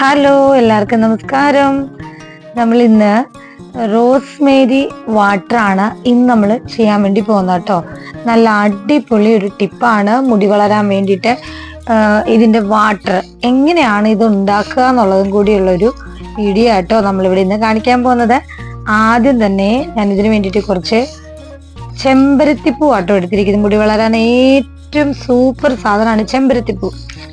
Hello എല്ലാവർക്കും നമസ്കാരം. നമ്മൾ ഇന്ന് റോസ്മേരി വാട്ടർ ആണ് ഇന്ന് നമ്മൾ ചെയ്യാൻ വേണ്ടി പോകുന്നത് കേട്ടോ. നല്ല അടിപൊളി ഒരു ടിപ്പാണ് മുടി വളരാൻ വേണ്ടിയിട്ട്. ഇതിന്റെ വാട്ടർ എങ്ങനെയാണ് ഇത് ഉണ്ടാക്കുക എന്നുള്ളതും കൂടിയുള്ളൊരു വീഡിയോ ആട്ടോ നമ്മളിവിടെ ഇന്ന് കാണിക്കാൻ പോകുന്നത്. ആദ്യം തന്നെ ഞാൻ ഇതിനു വേണ്ടിയിട്ട് കുറച്ച് ചെമ്പരത്തിപ്പൂ ആട്ടോ എടുത്തിരിക്കുന്നത്. മുടി വളരാൻ ഏറ്റവും സൂപ്പർ സാധനമാണ് ചെമ്പരത്തിപ്പൂ.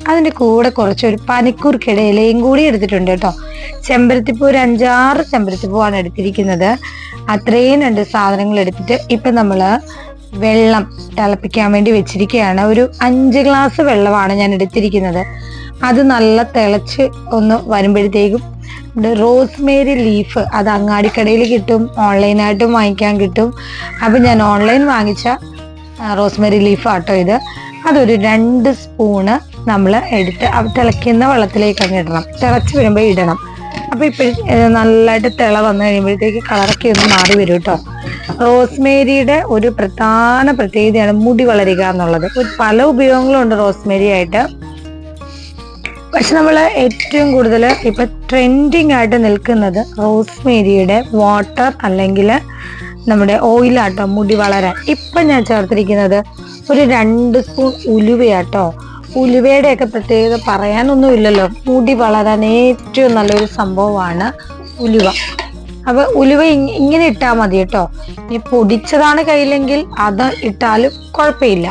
അതിന്റെ കൂടെ കുറച്ചൊരു പനിക്കൂർക്കയുടെ ഇലയും കൂടി എടുത്തിട്ടുണ്ട് കേട്ടോ. ചെമ്പരത്തിപ്പൂ ഒരു അഞ്ചാറ് ചെമ്പരത്തിപ്പൂവാണ് എടുത്തിരിക്കുന്നത്. അത്രയും രണ്ട് സാധനങ്ങൾ എടുത്തിട്ട് ഇപ്പൊ നമ്മൾ വെള്ളം തിളപ്പിക്കാൻ വേണ്ടി വെച്ചിരിക്കുകയാണ്. ഒരു അഞ്ച് ഗ്ലാസ് വെള്ളമാണ് ഞാൻ എടുത്തിരിക്കുന്നത്. അത് നല്ല തിളച്ച് ഒന്ന് വരുമ്പോഴത്തേക്കും ഇവിടെ റോസ്മേരി ലീഫ് അത് അങ്ങാടിക്കടയിൽ കിട്ടും ഓൺലൈനായിട്ടും വാങ്ങിക്കാൻ കിട്ടും. അപ്പം ഞാൻ ഓൺലൈൻ വാങ്ങിച്ച റോസ്മേരി ലീഫ് ആട്ടോ ഇത്. അതൊരു രണ്ട് സ്പൂണ് നമ്മൾ എടുത്ത് തിളയ്ക്കുന്ന വെള്ളത്തിലേക്ക് അങ്ങ് ഇടണം. തിളച്ച് വരുമ്പോൾ ഇടണം. അപ്പോൾ ഇപ്പോഴും നല്ലതായിട്ട് തിള വന്നു കഴിയുമ്പോഴത്തേക്ക് കളറൊക്കെ ഒന്ന് മാറി വരും കേട്ടോ. റോസ്മേരിയുടെ ഒരു പ്രധാന പ്രത്യേകതയാണ് മുടി വളരുക എന്നുള്ളത്. പല ഉപയോഗങ്ങളും ഉണ്ട് റോസ്മേരി ആയിട്ട് പക്ഷെ നമ്മൾ ഏറ്റവും കൂടുതൽ ഇപ്പൊ ട്രെൻഡിങ് ആയിട്ട് നിൽക്കുന്നത് റോസ്മേരിയുടെ വാട്ടർ അല്ലെങ്കിൽ നമ്മുടെ ഓയിലാട്ടോ മുടി വളരാൻ. ഇപ്പം ഞാൻ ചേർത്തിരിക്കുന്നത് ഒരു രണ്ട് സ്പൂൺ ഉലുവയാട്ടോ. ഉലുവയുടെ ഒക്കെ പ്രത്യേകത പറയാനൊന്നും ഇല്ലല്ലോ. മുടി വളരാൻ ഏറ്റവും നല്ലൊരു സംഭവമാണ് ഉലുവ. അപ്പോൾ ഉലുവ ഇങ് ഇങ്ങനെ ഇട്ടാൽ മതി കേട്ടോ. ഇനി പൊടിച്ചതാണ് കയ്യിലെങ്കിൽ അത് ഇട്ടാലും കുഴപ്പമില്ല.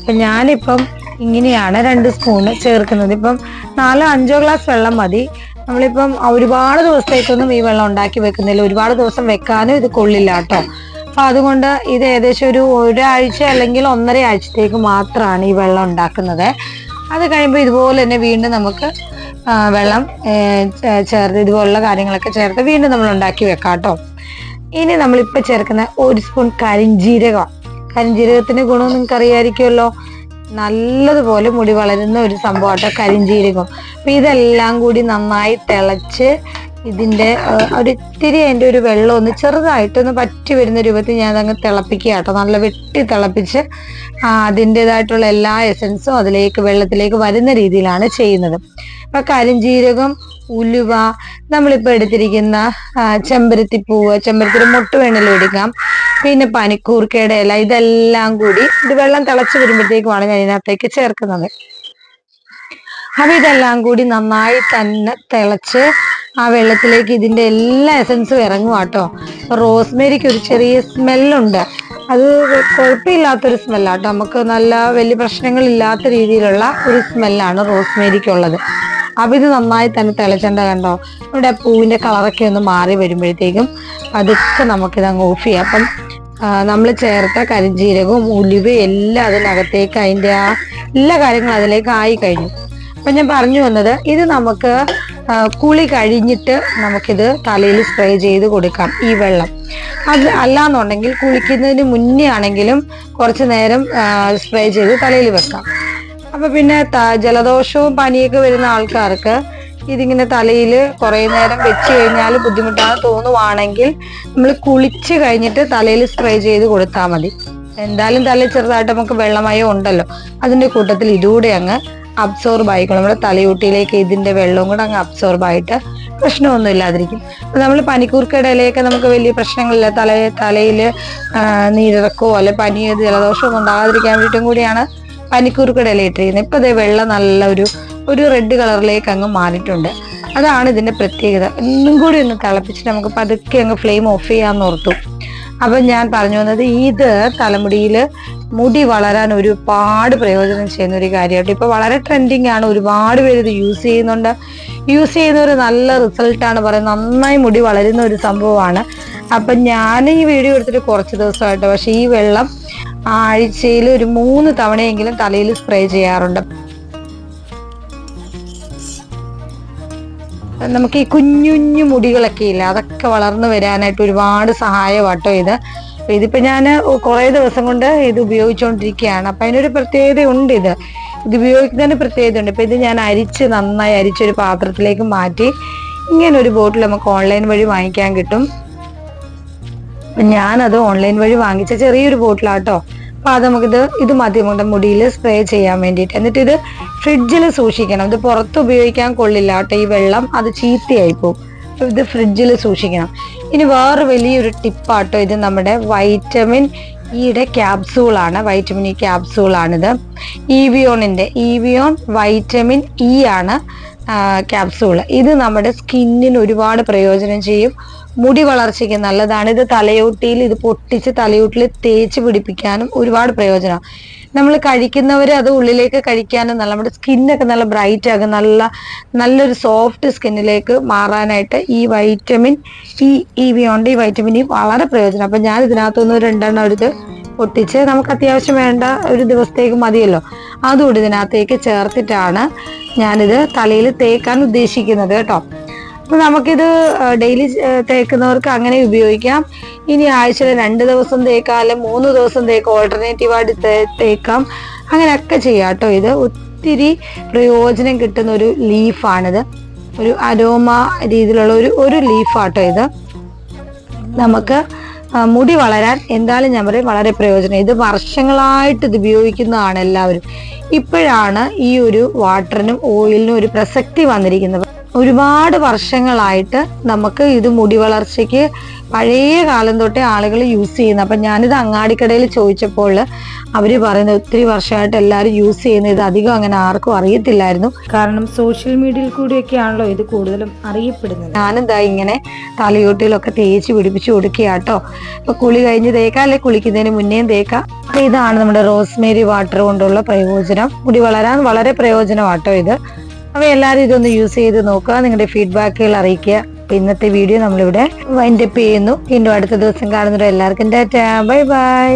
അപ്പം ഞാനിപ്പം ഇങ്ങനെയാണ് രണ്ട് സ്പൂൺ ചേർക്കുന്നത്. ഇപ്പം നാലോ അഞ്ചോ ഗ്ലാസ് വെള്ളം മതി. നമ്മളിപ്പം ഒരുപാട് ദിവസത്തേക്കൊന്നും ഈ വെള്ളം ഉണ്ടാക്കി വെക്കുന്നില്ല. ഒരുപാട് ദിവസം വെക്കാനും ഇത് കൊള്ളില്ല കേട്ടോ. അപ്പൊ അതുകൊണ്ട് ഇത് ഏകദേശം ഒരു ഒരാഴ്ച അല്ലെങ്കിൽ ഒന്നര ആഴ്ചത്തേക്ക് മാത്രമാണ് ഈ വെള്ളം ഉണ്ടാക്കുന്നത്. അത് കഴിയുമ്പോൾ ഇതുപോലെ തന്നെ വീണ്ടും നമുക്ക് വെള്ളം ചേർത്ത് ഇതുപോലുള്ള കാര്യങ്ങളൊക്കെ ചേർത്ത് വീണ്ടും നമ്മൾ ഉണ്ടാക്കി വെക്കാം കേട്ടോ. ഇനി നമ്മളിപ്പോൾ ചേർക്കുന്ന ഒരു സ്പൂൺ കരിഞ്ജീരകം കരിഞ്ജീരകത്തിന്റെ ഗുണം നിങ്ങൾക്ക് അറിയാമായിരിക്കുമല്ലോ നല്ലതുപോലെ മുടി വളരുന്ന ഒരു സംഭവമാട്ടോ കരിഞ്ജീരകം അപ്പൊ ഇതെല്ലാം കൂടി നന്നായി തിളച്ച് ഇതിന്റെ ഒരിത്തിരി അതിന്റെ ഒരു വെള്ളം ഒന്ന് ചെറുതായിട്ടൊന്ന് പറ്റി വരുന്ന രൂപത്തിൽ ഞാൻ അങ്ങ് തിളപ്പിക്കുക കേട്ടോ നല്ല വെട്ടി തിളപ്പിച്ച് അതിന്റെതായിട്ടുള്ള എല്ലാ എസൻസും അതിലേക്ക് വെള്ളത്തിലേക്ക് വരുന്ന രീതിയിലാണ് ചെയ്യുന്നത്. അപ്പൊ കരിഞ്ജീരകം ഉലുവ നമ്മളിപ്പോൾ എടുത്തിരിക്കുന്ന ചെമ്പരത്തി ചെമ്പരത്തിപ്പൂവ് ചെമ്പരത്തിയുടെ മുട്ട് വേണേലും എടുക്കാം. പിന്നെ പനിക്കൂർക്കയുടെ ഇല ഇതെല്ലാം കൂടി ഇത് വെള്ളം തിളച്ച് വരുമ്പോഴത്തേക്കുമാണ് ഞാൻ ഇതിനകത്തേക്ക് ചേർക്കുന്നത്. അപ്പൊ ഇതെല്ലാം കൂടി നന്നായി തന്നെ തിളച്ച് ആ വെള്ളത്തിലേക്ക് ഇതിന്റെ എല്ലാ എസൻസും ഇറങ്ങും കേട്ടോ റോസ്മേരിക്ക് ഒരു ചെറിയ സ്മെല്ലുണ്ട്. അത് കുഴപ്പമില്ലാത്തൊരു സ്മെല്ലാട്ടോ. നമുക്ക് നല്ല വലിയ പ്രശ്നങ്ങളില്ലാത്ത രീതിയിലുള്ള ഒരു സ്മെല്ലാണ് റോസ്മേരിക്കുള്ളത്. അപ്പം ഇത് നന്നായി തന്നെ തിളച്ചണ്ട കണ്ടോ? ഇവിടെ പൂവിന്റെ കളറൊക്കെ ഒന്ന് മാറി വരുമ്പോഴത്തേക്കും അതൊക്കെ നമുക്കിത് അങ്ങ് ഓഫ് ചെയ്യാം. അപ്പം നമ്മൾ ചേർത്ത കരിഞ്ജീരകവും ഉലുവയും എല്ലാം അതിനകത്തേക്ക് അതിന്റെ ആ എല്ലാ കാര്യങ്ങളും അതിലേക്ക് ആയി കഴിഞ്ഞു. അപ്പം ഞാൻ പറഞ്ഞു വന്നത് ഇത് നമുക്ക് കുളി കഴിഞ്ഞിട്ട് നമുക്കിത് തലയിൽ സ്പ്രേ ചെയ്ത് കൊടുക്കാം ഈ വെള്ളം. അത് അല്ലാന്നുണ്ടെങ്കിൽ കുളിക്കുന്നതിന് മുന്നേ ആണെങ്കിലും കുറച്ച് നേരം സ്പ്രേ ചെയ്ത് തലയിൽ വെക്കാം. അപ്പൊ പിന്നെ ജലദോഷവും പനിയൊക്കെ വരുന്ന ആൾക്കാർക്ക് ഇതിങ്ങനെ തലയിൽ കുറേ നേരം വെച്ച് കഴിഞ്ഞാൽ ബുദ്ധിമുട്ടാണ് തോന്നുവാണെങ്കിൽ നമ്മൾ കുളിച്ച് കഴിഞ്ഞിട്ട് തലയിൽ സ്പ്രേ ചെയ്ത് കൊടുത്താൽ മതി. എന്തായാലും തലയിൽ ചെറുതായിട്ട് നമുക്ക് വെള്ളമയം ഉണ്ടല്ലോ. അതിന്റെ കൂട്ടത്തിൽ ഇതുകൂടെ അങ്ങ് അബ്സോർബ് ആയിക്കോളും. നമ്മുടെ തലയൂട്ടിയിലേക്ക് ഇതിന്റെ വെള്ളവും കൂടെ അങ്ങ് അബ്സോർബ് ആയിട്ട് പ്രശ്നമൊന്നും ഇല്ലാതിരിക്കും. നമ്മൾ പനിക്കൂർക്കയുടെ ഇലയൊക്കെ നമുക്ക് വലിയ പ്രശ്നങ്ങളില്ല. തല തലയിൽ നീരിറക്കോ അല്ലെ പനിയോ ജലദോഷമോ ഉണ്ടാകാതിരിക്കാൻ വേണ്ടിയിട്ടും കൂടിയാണ് പനിക്കൂർക്കയുടെ ഇല ഇട്ടിരിക്കുന്നത്. ഇപ്പൊ അതേ വെള്ളം നല്ല ഒരു ഒരു റെഡ് കളറിലേക്ക് അങ്ങ് മാറിയിട്ടുണ്ട്. അതാണ് ഇതിന്റെ പ്രത്യേകത. ഒന്നും കൂടി ഒന്ന് തിളപ്പിച്ചിട്ട് നമുക്ക് പതുക്കെ അങ്ങ് ഫ്ലെയിം ഓഫ് ചെയ്യാന്ന് ഓർത്തു. അപ്പൊ ഞാൻ പറഞ്ഞു വന്നത് ഇത് തലമുടിയിൽ മുടി വളരാൻ ഒരുപാട് പ്രയോജനം ചെയ്യുന്ന ഒരു കാര്യമായിട്ട്. ഇപ്പൊ വളരെ ട്രെൻഡിങ് ആണ്. ഒരുപാട് പേര് ഇത് യൂസ് ചെയ്യുന്നുണ്ട്. യൂസ് ചെയ്യുന്ന ഒരു നല്ല റിസൾട്ടാണ് പറയുന്നത്. നന്നായി മുടി വളരുന്ന ഒരു സംഭവമാണ്. അപ്പൊ ഞാൻ ഈ വീഡിയോ എടുത്തിട്ട് കുറച്ച് ദിവസമായിട്ട് പക്ഷെ ഈ വെള്ളം ആഴ്ചയിൽ ഒരു മൂന്ന് തവണയെങ്കിലും തലയിൽ സ്പ്രേ ചെയ്യാറുണ്ട്. നമുക്ക് ഈ കുഞ്ഞുഞ്ഞു കുഞ്ഞു മുടികളൊക്കെ ഇല്ല അതൊക്കെ വളർന്നു വരാനായിട്ട് ഒരുപാട് സഹായമാട്ടോ ഇത്. ഇതിപ്പോ ഞാൻ കുറേ ദിവസം കൊണ്ട് ഇത് ഉപയോഗിച്ചുകൊണ്ടിരിക്കുകയാണ് അപ്പൊ അതിനൊരു പ്രത്യേകത ഉണ്ട് ഇത് ഇത് ഉപയോഗിക്കുന്നതിന് പ്രത്യേകത ഉണ്ട് ഇപ്പൊ ഇത് ഞാൻ അരിച്ച് നന്നായി അരിച്ചൊരു പാത്രത്തിലേക്ക് മാറ്റി ഇങ്ങനെ ഒരു ബോട്ടിൽ നമുക്ക് ഓൺലൈൻ വഴി വാങ്ങിക്കാൻ കിട്ടും. ഞാനത് ഓൺലൈൻ വഴി വാങ്ങിച്ച ചെറിയൊരു ബോട്ടിലാട്ടോ. അപ്പൊ അത് നമുക്കിത് ഇത് മതി നമ്മുടെ മുടിയിൽ സ്പ്രേ ചെയ്യാൻ വേണ്ടിയിട്ട്. എന്നിട്ട് ഇത് ഫ്രിഡ്ജിൽ സൂക്ഷിക്കണം. ഇത് പുറത്ത് ഉപയോഗിക്കാൻ കൊള്ളില്ല കേട്ടോ ഈ വെള്ളം. അത് ചീത്തയായി പോകും ഇത് ഫ്രിഡ്ജിൽ സൂക്ഷിക്കണം. ഇനി വേറെ വലിയൊരു ടിപ്പാട്ടോ ഇത് നമ്മുടെ വൈറ്റമിൻ ഇയുടെ ക്യാപ്സൂളാണ്. വൈറ്റമിൻ ഇ ക്യാപ്സൂളാണിത്. ഇവിയോണിന്റെ ഇവിയോൺ വൈറ്റമിൻ ഇ ആണ്. ക്യാപ്സൂൾ ഇത് നമ്മുടെ സ്കിന്നിന് ഒരുപാട് പ്രയോജനം ചെയ്യും. മുടി വളർച്ചയ്ക്ക് നല്ലതാണ്. ഇത് തലയോട്ടിയിൽ ഇത് പൊട്ടിച്ച് തലയോട്ടിൽ തേച്ച് പിടിപ്പിക്കാനും ഒരുപാട് പ്രയോജനമാണ് നമ്മൾ കഴിക്കുന്നവർ അത് ഉള്ളിലേക്ക് കഴിക്കാനും നല്ല നമ്മുടെ സ്കിന്നൊക്കെ നല്ല ബ്രൈറ്റ് ആകും. നല്ല നല്ലൊരു സോഫ്റ്റ് സ്കിന്നിലേക്ക് മാറാനായിട്ട് ഈ വൈറ്റമിൻ ഇ ഇ ബിയോണ്ട് ഈ വൈറ്റമിൻ ഇ വളരെ പ്രയോജനം. അപ്പം ഞാൻ ഇതിനകത്തുനിന്ന് രണ്ടെണ്ണം എടുത്ത് പൊട്ടിച്ച് നമുക്ക് അത്യാവശ്യം വേണ്ട ഒരു ദിവസത്തേക്ക് മതിയല്ലോ. അതുകൂടി ഇതിനകത്തേക്ക് ചേർത്തിട്ടാണ് ഞാനിത് തലയിൽ തേക്കാൻ ഉദ്ദേശിക്കുന്നത് കേട്ടോ. അപ്പൊ നമുക്കിത് ഡെയിലി തേക്കുന്നവർക്ക് അങ്ങനെ ഉപയോഗിക്കാം. ഇനി ആഴ്ചയിൽ രണ്ട് ദിവസം തേക്കാം അല്ലെ മൂന്ന് ദിവസം തേക്കാം ഓൾട്ടർനേറ്റീവ് ആയിട്ട് തേക്കാം. അങ്ങനെയൊക്കെ ചെയ്യാം കേട്ടോ ഇത്. ഒത്തിരി പ്രയോജനം കിട്ടുന്ന ഒരു ലീഫാണിത്. ഒരു അരോമ രീതിയിലുള്ള ഒരു ഒരു ലീഫാട്ടോ ഇത്. നമുക്ക് മുടി വളരാൻ എന്തായാലും ഞാൻ പറയും വളരെ പ്രയോജനം. ഇത് വർഷങ്ങളായിട്ട് ഇത് ഉപയോഗിക്കുന്നതാണ് എല്ലാവരും. ഇപ്പോഴാണ് ഈ ഒരു വാട്ടറിനും ഓയിലിനും ഒരു പ്രസക്തി വന്നിരിക്കുന്നത്. ഒരുപാട് വർഷങ്ങളായിട്ട് നമുക്ക് ഇത് മുടി വളർച്ചയ്ക്ക് പഴയ കാലം തൊട്ടേ ആളുകൾ യൂസ് ചെയ്യുന്നത് അപ്പം ഞാനിത് അങ്ങാടിക്കടയിൽ ചോദിച്ചപ്പോൾ അവർ പറയുന്നത് ഒത്തിരി വർഷമായിട്ട് എല്ലാവരും യൂസ് ചെയ്യുന്നത് ഇത് അധികം അങ്ങനെ ആർക്കും അറിയത്തില്ലായിരുന്നു. കാരണം സോഷ്യൽ മീഡിയയിൽ കൂടിയൊക്കെ ആണല്ലോ ഇത് കൂടുതലും അറിയപ്പെടുന്നത്. ഞാനെന്താ ഇങ്ങനെ തലയോട്ടിലൊക്കെ തേച്ച് പിടിപ്പിച്ച് കൊടുക്കുക കേട്ടോ ഇപ്പം കുളി കഴിഞ്ഞ് തേക്കാം അല്ലെ കുളിക്കുന്നതിന് മുന്നേയും തേക്കാം. അപ്പം ഇതാണ് നമ്മുടെ റോസ്മേരി വാട്ടർ കൊണ്ടുള്ള പ്രയോജനം. മുടി വളരാൻ വളരെ പ്രയോജനമാട്ടോ ഇത്. അപ്പൊ എല്ലാവരും ഇതൊന്ന് യൂസ് ചെയ്ത് നോക്കുക നിങ്ങളുടെ ഫീഡ്ബാക്കുകൾ അറിയിക്കുക. അപ്പൊ ഇന്നത്തെ വീഡിയോ നമ്മളിവിടെ വൈൻഡപ്പ് ചെയ്യുന്നു. വീണ്ടും അടുത്ത ദിവസം കാണുന്നവരെ എല്ലാവർക്കും ബൈ ബൈ